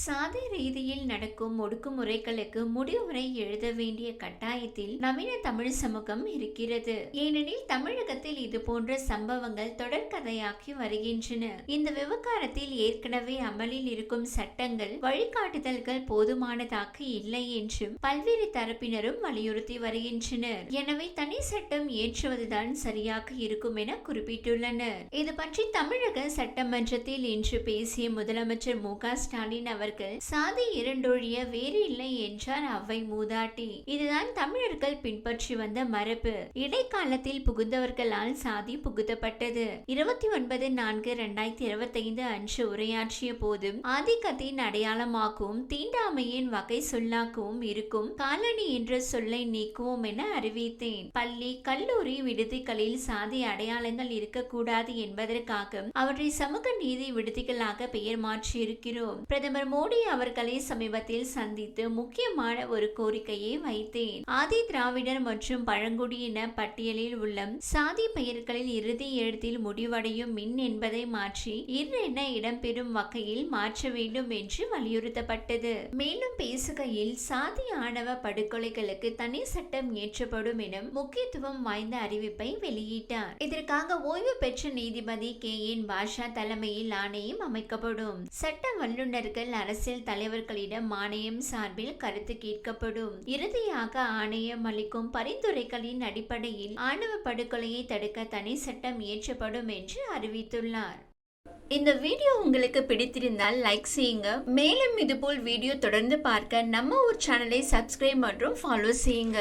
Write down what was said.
சாதி ரீதியில் நடக்கும் ஒடுக்குமுறைகளுக்கு முடிவுரை எழுத வேண்டிய கட்டாயத்தில் நவீன தமிழ் சமூகம் இருக்கிறது. ஏனெனில் தமிழகத்தில் இது போன்ற சம்பவங்கள் தொடர்கதையாக்கி வருகின்றன. இந்த விவகாரத்தில் ஏற்கனவே அமலில் இருக்கும் சட்டங்கள் வழிகாட்டுதல்கள் போதுமானதாக இல்லை என்றும் பல்வேறு தரப்பினரும் வலியுறுத்தி வருகின்றனர். எனவே தனி சட்டம் இயற்றுவதுதான் சரியாக இருக்கும் என குறிப்பிட்டுள்ளனர். இது பற்றி தமிழக சட்டமன்றத்தில் இன்று பேசிய முதலமைச்சர் மு ஸ்டாலின் அவர் அவர்கள் சாதி இரண்டொழிய வேறு இல்லை என்றார் அவை மூதாட்டி. இதுதான் தமிழர்கள் பின்பற்றி வந்த மரபு. இடைக்காலத்தில் புகுந்தவர்களால் சாதி புகுத்தப்பட்டது. இருபத்தி ஒன்பது நான்கு இரண்டாயிரத்தி இருபத்தி ஐந்து அன்று உரையாற்றிய போதும் ஆதிக்கத்தின் அடையாளமாகவும் தீண்டாமையின் வகை சொல்லாக்கவும் இருக்கும் காலனி என்ற சொல்லை நீக்குவோம் என அறிவித்தேன். பள்ளி கல்லூரி விடுதிகளில் சாதி அடையாளங்கள் இருக்கக்கூடாது என்பதற்காக அவற்றை சமூக நீதி விடுதிகளாக பெயர் மாற்றியிருக்கிறோம். பிரதமர் மோடி அவர்களை சமீபத்தில் சந்தித்து முக்கியமான ஒரு கோரிக்கையை வைத்தேன். ஆதி திராவிடர் மற்றும் பழங்குடியின பட்டியலில் உள்ள சாதி பெயர்களில் இறுதி எழுத்தில் முடிவடையும் மின் என்பதை மாற்றி இர் என இடம்பெறும் வகையில் மாற்ற வேண்டும் என்று வலியுறுத்தப்பட்டது. மேலும் பேசுகையில் சாதி ஆணவ படுகொலைகளுக்கு தனி சட்டம் இயற்றப்படும் என முக்கியத்துவம் வாய்ந்த அறிவிப்பை வெளியிட்டார். இதற்காக ஓய்வு பெற்ற நீதிபதி கே. என். பாஷா தலைமையில் ஆணையம் அமைக்கப்படும். சட்ட வல்லுநர்கள் அரசியல் தலைவர்களிடம் ஆணையம் சார்பில் கருத்து கேட்கப்படும். இறுதியாக ஆணையம் அளிக்கும் பரிந்துரைகளின் அடிப்படையில் ஆணவ படுகொலையை தடுக்க தனி சட்டம் இயற்றப்படும் என்று அறிவித்துள்ளார். இந்த வீடியோ உங்களுக்கு பிடித்திருந்தால் லைக் செய்யுங்க. மேலும் இதுபோல் வீடியோ தொடர்ந்து பார்க்க நம்ம ஒரு சேனலை சப்ஸ்கிரைப் மற்றும் ஃபாலோ செய்யுங்க.